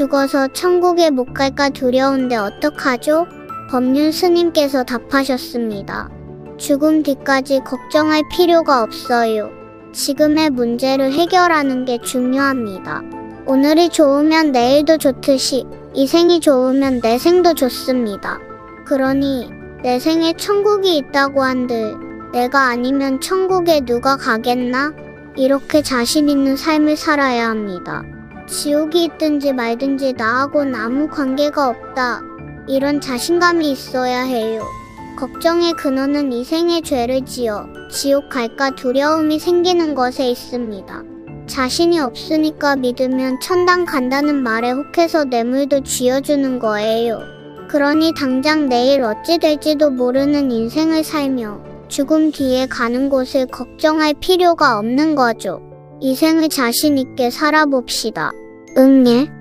죽어서 천국에 못 갈까 두려운데 어떡하죠? 법륜 스님께서 답하셨습니다. 죽음 뒤까지 걱정할 필요가 없어요. 지금의 문제를 해결하는 게 중요합니다. 오늘이 좋으면 내일도 좋듯이 이 생이 좋으면 내 생도 좋습니다. 그러니 내 생에 천국이 있다고 한들 내가 아니면 천국에 누가 가겠나? 이렇게 자신 있는 삶을 살아야 합니다. 지옥이 있든지 말든지 나하고는 아무 관계가 없다. 이런 자신감이 있어야 해요. 걱정의 근원은 이 생의 죄를 지어 지옥 갈까 두려움이 생기는 것에 있습니다. 자신이 없으니까 믿으면 천당 간다는 말에 혹해서 뇌물도 쥐어주는 거예요. 그러니 당장 내일 어찌 될지도 모르는 인생을 살며 죽음 뒤에 가는 곳을 걱정할 필요가 없는 거죠. 이 생을 자신 있게 살아봅시다. 응예?